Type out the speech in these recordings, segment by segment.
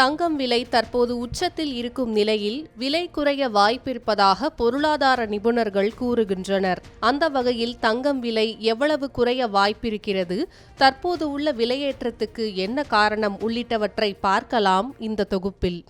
தங்கம் விலை தற்போது உச்சத்தில் இருக்கும் நிலையில் விலை குறைய வாய்ப்பிருப்பதாக பொருளாதார நிபுணர்கள் கூறுகின்றனர். அந்த வகையில் தங்கம் விலை எவ்வளவு குறைய வாய்ப்பிருக்கிறது? தற்போது உள்ள விலையேற்றத்துக்கு என்ன காரணம்? உள்ளிட்டவற்றை பார்க்கலாம் இந்த தொகுப்பில்.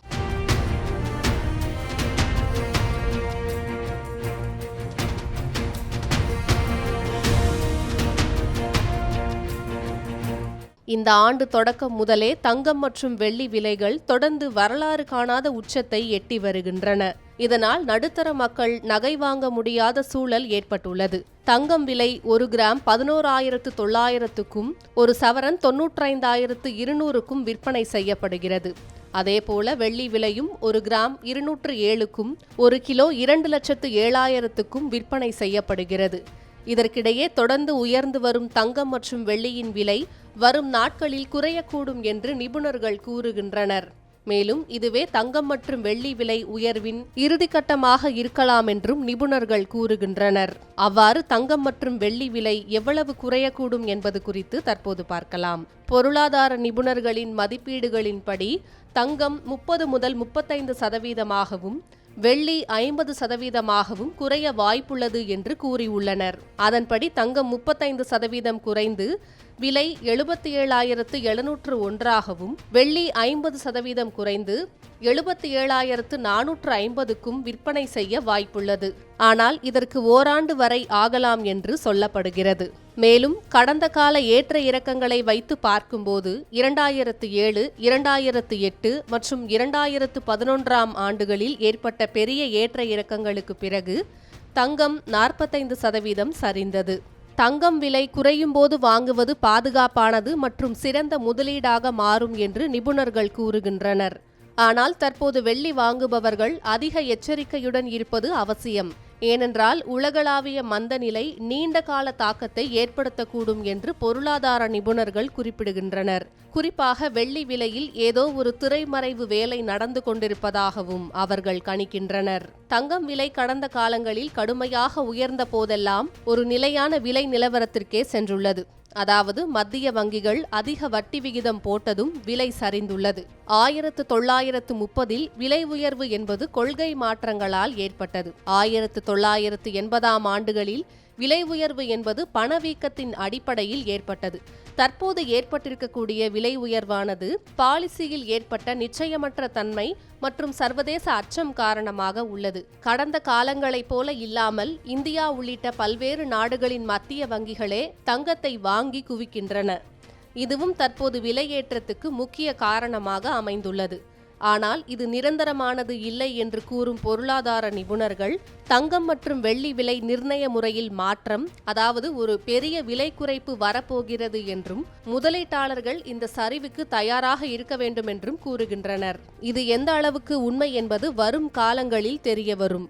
இந்த ஆண்டு தொடக்கம் முதலே தங்கம் மற்றும் வெள்ளி விலைகள் தொடர்ந்து வரலாறு காணாத உச்சத்தை எட்டி வருகின்றன. இதனால் நடுத்தர மக்கள் நகை வாங்க முடியாத சூழல் ஏற்பட்டுள்ளது. தங்கம் விலை ஒரு கிராம் பதினோராயிரத்து தொள்ளாயிரத்துக்கும் ஒரு சவரன் தொன்னூற்றைந்தாயிரத்து இருநூறுக்கும் விற்பனை செய்யப்படுகிறது. அதேபோல வெள்ளி விலையும் ஒரு கிராம் இருநூற்று ஏழுக்கும் ஒரு கிலோ இரண்டு லட்சத்து ஏழாயிரத்துக்கும் விற்பனை செய்யப்படுகிறது. இதற்கிடையே தொடர்ந்து உயர்ந்து வரும் தங்கம் மற்றும் வெள்ளியின் விலை வரும் நாட்களில் குறையக்கூடும் என்று நிபுணர்கள் கூறுகின்றனர். மேலும் இதுவே தங்கம் மற்றும் வெள்ளி விலை உயர்வின் இறுதிக்கட்டமாக இருக்கலாம் என்றும் நிபுணர்கள் கூறுகின்றனர். அவ்வாறு தங்கம் மற்றும் வெள்ளி விலை எவ்வளவு குறையக்கூடும் என்பது குறித்து தற்போது பார்க்கலாம். பொருளாதார நிபுணர்களின் மதிப்பீடுகளின்படி தங்கம் முப்பது முதல் முப்பத்தைந்து சதவீதமாகவும் வெள்ளி ஐம்பது சதவீதமாகவும் குறைய வாய்ப்புள்ளது என்று கூறியுள்ளனர். அதன்படி தங்கம் முப்பத்தைந்து சதவீதம் குறைந்து விலை எழுபத்தி ஏழாயிரத்து எழுநூற்று ஒன்றாகவும் வெள்ளி ஐம்பது சதவீதம் குறைந்து எழுபத்தி ஏழாயிரத்து நானூற்று ஐம்பதுக்கும் விற்பனை செய்ய வாய்ப்புள்ளது. ஆனால் இதற்கு ஓராண்டு வரை ஆகலாம் என்று சொல்லப்படுகிறது. மேலும் கடந்த கால ஏற்ற இறக்கங்களை வைத்து பார்க்கும்போது இரண்டாயிரத்து ஏழு இரண்டாயிரத்து எட்டு மற்றும் இரண்டாயிரத்து பதினொன்றாம் ஆண்டுகளில் ஏற்பட்ட பெரிய ஏற்ற இறக்கங்களுக்கு பிறகு தங்கம் நாற்பத்தைந்து சதவீதம் சரிந்தது. தங்கம் விலை குறையும் போது வாங்குவது பாதுகாப்பானது மற்றும் சிறந்த முதலீடாக மாறும் என்று நிபுணர்கள் கூறுகின்றனர். ஆனால் தற்போது வெள்ளி வாங்குபவர்கள் அதிக எச்சரிக்கையுடன் இருப்பது அவசியம். ஏனென்றால் உலகளாவிய மந்த நிலை நீண்ட கால தாக்கத்தை ஏற்படுத்தக்கூடும் என்று பொருளாதார நிபுணர்கள் குறிப்பிடுகின்றனர். குறிப்பாக வெள்ளி விலையில் ஏதோ ஒரு திரைமறைவு வேலை நடந்து கொண்டிருப்பதாகவும் அவர்கள் கணிக்கின்றனர். தங்கம் விலை கடந்த காலங்களில் கடுமையாக உயர்ந்த போதெல்லாம் ஒரு நிலையான விலை நிலவரத்திற்கே சென்றுள்ளது. அதாவது மத்திய வங்கிகள் அதிக வட்டி விகிதம் போட்டதும் விலை சரிந்துள்ளது. ஆயிரத்து தொள்ளாயிரத்து முப்பதில் விலை உயர்வு என்பது கொள்கை மாற்றங்களால் ஏற்பட்டது. ஆயிரத்து தொள்ளாயிரத்து எண்பதாம் ஆண்டுகளில் விலை உயர்வு என்பது பணவீக்கத்தின் அடிப்படையில் ஏற்பட்டது. தற்போது ஏற்பட்டிருக்கக்கூடிய விலை உயர்வானது பாலிசியில் ஏற்பட்ட நிச்சயமற்ற தன்மை மற்றும் சர்வதேச அச்சம் காரணமாக உள்ளது. கடந்த காலங்களைப் போல இல்லாமல் இந்தியா உள்ளிட்ட பல்வேறு நாடுகளின் மத்திய வங்கிகளே தங்கத்தை வாங்கி குவிக்கின்றன. இதுவும் தற்போது விலையேற்றத்துக்கு முக்கிய காரணமாக அமைந்துள்ளது. ஆனால் இது நிரந்தரமானது இல்லை என்று கூறும் பொருளாதார நிபுணர்கள் தங்கம் மற்றும் வெள்ளி விலை நிர்ணய முறையில் மாற்றம் அதாவது ஒரு பெரிய விலை குறைப்பு வரப்போகிறது என்றும் முதலீட்டாளர்கள் இந்த சரிவுக்கு தயாராக இருக்க வேண்டும் என்றும் கூறுகின்றனர். இது எந்த அளவுக்கு உண்மை என்பது வரும் காலங்களில் தெரியவரும்.